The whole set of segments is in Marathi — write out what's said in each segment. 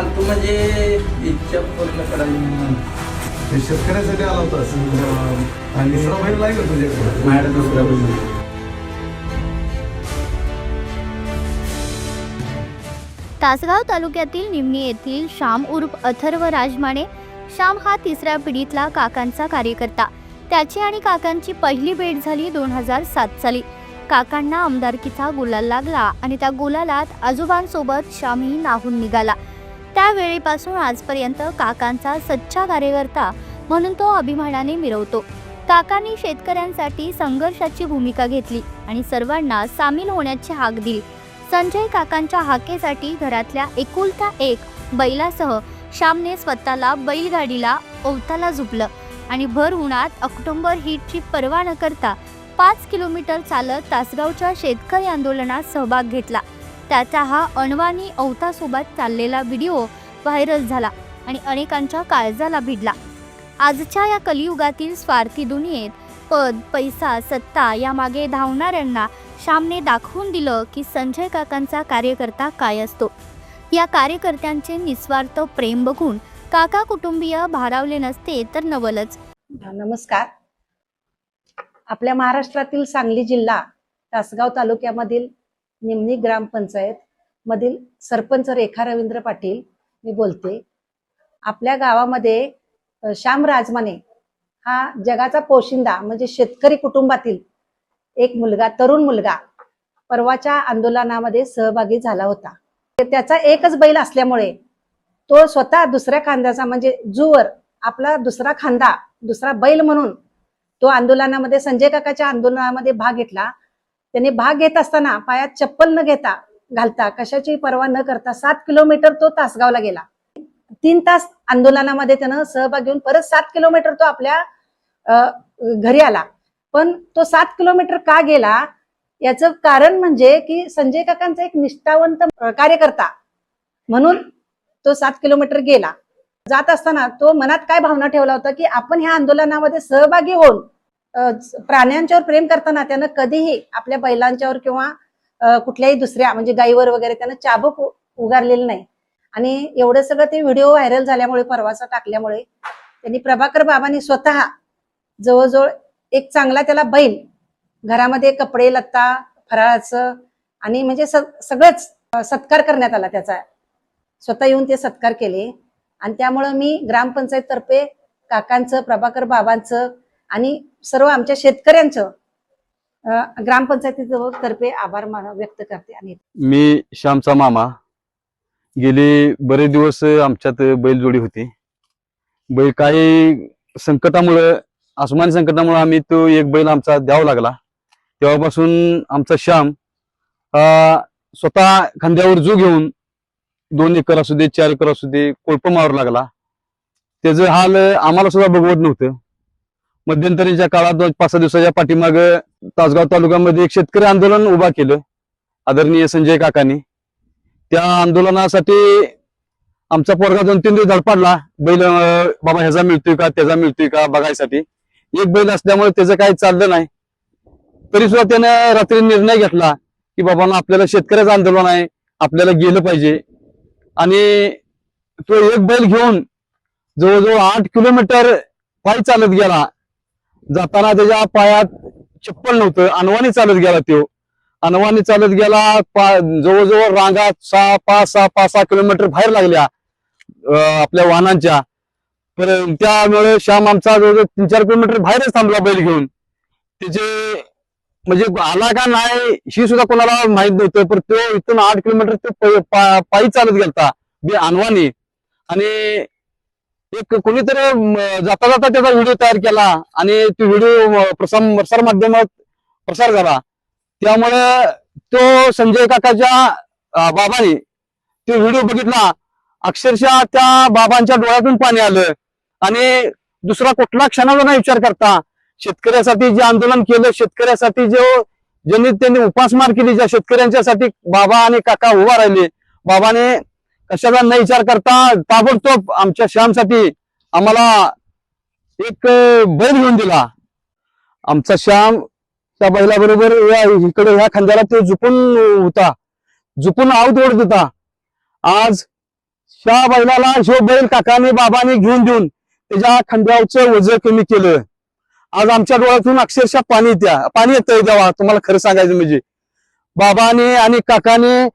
म्हणजे इच्छा पूर्ण करायला ते शेतकऱ्यासाठी आला होता असं, आणि दुसरा बैल नाही का तुझ्याकडे? दुसरा बैल. तासगाव तालुक्यातील निमणी येथील श्याम उर्फ अथर्व राजमाने श्याम हा तिसऱ्या पिढीतला काकांचा कार्यकर्ता. त्याची आणि काकांची पहिली भेट झाली दोन हजार सात साली. काकांना आमदारकीचा गुलाल लागला आणि त्या गुलालात आजोबांसोबत श्यामही नाहून निघाला. त्यावेळीपासून आजपर्यंत काकांचा सच्चा कार्यकर्ता म्हणून तो अभिमानाने मिरवतो. काकांनी शेतकऱ्यांसाठी संघर्षाची भूमिका घेतली आणि सर्वांना सामील होण्याची हाक दिली. संजय काकांच्या हाकेसाठी घरातल्या एकुलता एक बैलासह श्यामने स्वतःला बैलगाडीला ओवताला झुपलं आणि भर उन्हात ऑक्टोंबर हीटची पर्वा न करता पाच किलोमीटर चालत तासगावच्या शेतकरी आंदोलनात सहभाग घेतला. त्याचा हा अणवानी अवतासोबत चाललेला व्हिडिओ व्हायरल झाला आणि अनेकांच्या काळजाला भिडला. आजच्या या कलियुगातील स्वार्थी दुनियेत पद पैसा सत्ता यामागे धावणाऱ्यांना श्यामने दाखवून दिलं की संजय काकांचा कार्यकर्ता काय असतो. या कार्यकर्त्यांचे निस्वार्थ प्रेम बघून काका कुटुंबीय भारावले नसते तर नवलच. नमस्कार. आपल्या महाराष्ट्रातील सांगली जिल्हा तासगाव तालुक्यामधील निमणी ग्रामपंचायत मधील सरपंच रेखा रवींद्र पाटील मी बोलते. आपल्या गावामध्ये श्याम राजमाने हा जगाचा पोशिंदा म्हणजे शेतकरी कुटुंबातील एक मुलगा तरुण मुलगा परवाच्या आंदोलनामध्ये सहभागी झाला होता. त्याचा एकच बैल असल्यामुळे तो स्वतः दुसऱ्या खांद्याचा म्हणजे जुवर आपला दुसरा खांदा दुसरा बैल म्हणून तो आंदोलनामध्ये संजय काकाच्या आंदोलनामध्ये भाग घेतला. त्याने भाग घेत असताना पायात चप्पल न घेता घालता कशाची पर्वा न करता सात किलोमीटर तो तासगावला गेला. तीन तास आंदोलनामध्ये त्यानं सहभाग घेऊन परत सात किलोमीटर तो आपल्या घरी आला. पण तो सात किलोमीटर का गेला? याचं कारण म्हणजे की संजय काकांचा एक निष्ठावंत कार्यकर्ता म्हणून तो सात किलोमीटर गेला. जात असताना तो मनात काय भावना ठेवला होता की आपण ह्या आंदोलनामध्ये सहभागी होऊन प्राण्यांच्यावर प्रेम करताना त्यानं कधीही आपल्या बैलांच्यावर किंवा कुठल्याही दुसऱ्या म्हणजे गाईवर वगैरे त्यानं चाबक उगारलेलं नाही. आणि एवढं सगळं ते व्हिडिओ व्हायरल झाल्यामुळे परवाचा टाकल्यामुळे त्यांनी प्रभाकर बाबांनी स्वतः जवळजवळ एक चांगला त्याला बैल घरामध्ये कपडे लत्ता फराळाचं आणि म्हणजे सगळंच सत्कार करण्यात आला त्याचा. स्वतः येऊन ते सत्कार केले. आणि त्यामुळं मी ग्रामपंचायत तर्फे काकांचं प्रभाकर बाबांचं आणि सर्व आमच्या शेतकऱ्यांचं ग्रामपंचायतीतर्फे ग्रामपंचायती आभार व्यक्त करते आणि मी श्यामचा मामा. गेले बरेच दिवस आमच्यात बैलजोडी होती. बैल काही संकटामुळं आसमानी संकटामुळे आम्ही तो एक बैल आमचा द्यावा लागला. तेव्हापासून आमचा श्याम स्वतः खांद्यावर जो घेऊन दोन एकर असू दे चार एकर असू दे कोळप मारू लागला. त्याचं हाल आम्हाला सुद्धा बघवत नव्हतं. मध्यंतरीच्या काळात पाच सहा दिवसाच्या पाठीमाग तासगाव तालुक्यामध्ये एक शेतकरी आंदोलन उभा केलं आदरणीय संजय काकांनी. त्या आंदोलनासाठी आमचा पोरगा दोन तीन दिवस धडपाडला बैल बाबा ह्याचा मिळतोय का त्याचा मिळतोय का बघायसाठी. एक बैल असल्यामुळे त्याचं काही चाललं नाही. तरी सुद्धा त्यानं रात्री निर्णय घेतला की बाबा आपल्याला शेतकऱ्याचं आंदोलन आहे आपल्याला गेलं पाहिजे. आणि तो एक बैल घेऊन जवळजवळ आठ किलोमीटर पायी चालत गेला. जाताना त्याच्या पायात चप्पल नव्हतं. अनवाणी चालत गेला तो. अनवाणी चालत गेला जवळजवळ रांगा सहा पाच सहा पाच सहा किलोमीटर बाहेर लागल्या आपल्या वाहनांच्या. पण त्यामुळे श्याम आमचा जवळजवळ तीन चार किलोमीटर बाहेरच थांबला बैल घेऊन. त्याचे म्हणजे आला का नाही ही सुद्धा कोणाला माहीत नव्हतं पण तो इथून आठ किलोमीटर ते पायी चालत गेलता बे अनवाणी. आणि एक कोणीतरी जाता जाता त्याचा व्हिडिओ तयार केला आणि तो व्हिडिओ प्रसार प्रसार माध्यमात प्रसार झाला. त्यामुळे तो संजय काकाच्या बाबाने तो व्हिडिओ बघितला. अक्षरशः त्या बाबांच्या डोळ्यातून पाणी आलं. आणि दुसरा कुठला क्षणाचा नाही विचार करता. शेतकऱ्यासाठी जे आंदोलन केलं शेतकऱ्यासाठी जो ज्यांनी त्यांनी उपासमार केली ज्या शेतकऱ्यांच्यासाठी बाबा आणि काका उभा राहिले बाबाने कशाचा न विचार करता ताबडतोब आमच्या श्यामसाठी आम्हाला एक बैल घेऊन दिला. आमचा श्याम त्या बैलाबरोबर या इकडे ह्या खांद्याला तो झुपून होता. झुपून आऊत ओढत होता. आज त्या बैलाला ह्यो बैल काकाने बाबाने घेऊन देऊन त्याच्या खांद्यावरचं वजन कमी केलं. आज आमच्या डोळ्यातून अक्षरशः पाणी येत्या पाणी येतंय देवा तुम्हाला खरं सांगायचं म्हणजे. बाबाने आणि काकाने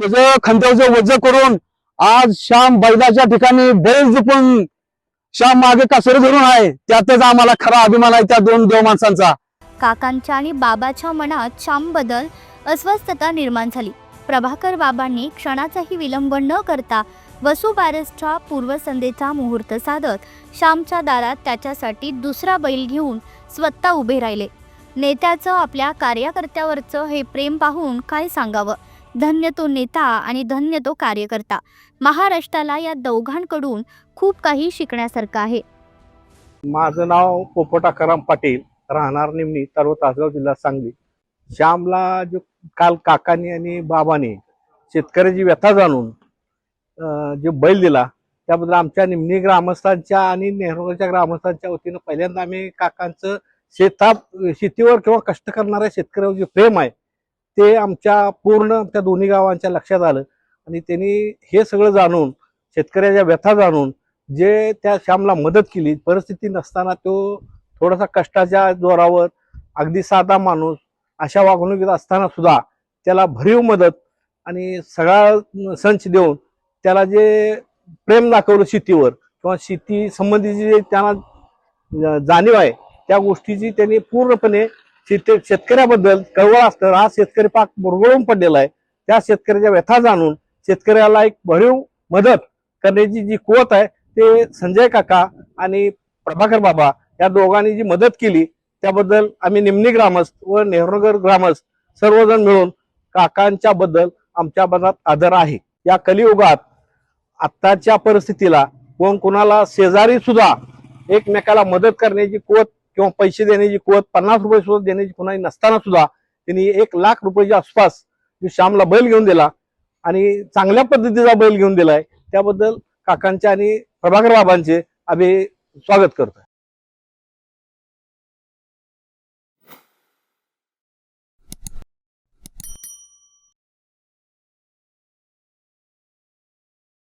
त्याचं खांद्यावरचं वजन करून आज श्याम बैलाच्या ठिकाणी बैल जपून श्याम मागे कासर धरून आहे. त्यातच आम्हाला खरा अभिमान आहे त्या दोन देव माणसांचा. काकांच्या आणि बाबाच्या मनात श्याम बदल अस्वस्थता निर्माण झाली. प्रभाकर बाबांनी क्षणाचाही विलंब न करता वसुबारसच्या पूर्वसंध्येचा मुहूर्त साधत श्यामच्या दारात त्याच्यासाठी दुसरा बैल घेऊन स्वतः उभे राहिले. नेत्याचं आपल्या कार्यकर्त्यावरचं हे प्रेम पाहून काय सांगावं? धन्य तो नेता आणि धन्य तो कार्यकर्ता. महाराष्ट्राला या दोघांकडून खूप काही शिकण्यासारखं आहे. माझं नाव पोपटाकराम पाटील राहणार निमणी तर्व तासगाव जिल्हा सांगली. श्यामला जो काल काकानी आणि बाबाने शेतकऱ्याची व्यथा जाणून जो जे बैल दिला त्याबद्दल आमच्या निमणी ग्रामस्थांच्या आणि नेहरूच्या ग्रामस्थांच्या वतीनं पहिल्यांदा आम्ही काकांचं शेता शेतीवर किंवा कष्ट करणाऱ्या शेतकऱ्यावर जे प्रेम आहे ते आमच्या पूर्ण त्या दोन्ही गावांच्या लक्षात आलं. आणि त्यांनी हे सगळं जाणून शेतकऱ्याच्या व्यथा जाणून जे त्या श्यामला मदत केली परिस्थिती नसताना तो थोडासा कष्टाच्या जोरावर अगदी साधा माणूस अशा वागणुकीत असताना सुद्धा त्याला भरीव मदत आणि सगळा संच देऊन त्याला जे प्रेम दाखवलं शेतीवर किंवा शेती संबंधीची जे त्यांना जाणीव आहे त्या गोष्टीची त्यांनी पूर्णपणे शेती शेतकऱ्याबद्दल कळवळ असतं. हा शेतकरी पाक मुरगळून पडलेला आहे. त्या शेतकऱ्याच्या व्यथा जाणून शेतकऱ्याला एक भरीव मदत करण्याची जी कुवत आहे ते संजय काका आणि प्रभाकर बाबा या दोघांनी जी मदत केली त्याबद्दल आम्ही निमणी ग्रामस्थ व नेहरूनगर ग्रामस्थ सर्वजण मिळून काकांच्या बद्दल आमच्या मनात आदर आहे. या कलियुगात आत्ताच्या परिस्थितीला कोण कोणाला शेजारी सुद्धा एकमेकाला मदत करण्याची कुवत किंवा पैसे देण्याची कुवत पन्नास रुपये सुद्धा देण्याची कुणाही नसताना सुद्धा त्यांनी एक लाख रुपयाच्या आसपास जो श्यामला बैल घेऊन दिला आणि चांगल्या पद्धतीचा बैल घेऊन दिलाय. त्याबद्दल काकांचे आणि प्रभाकर बाबांचे आम्ही स्वागत करतो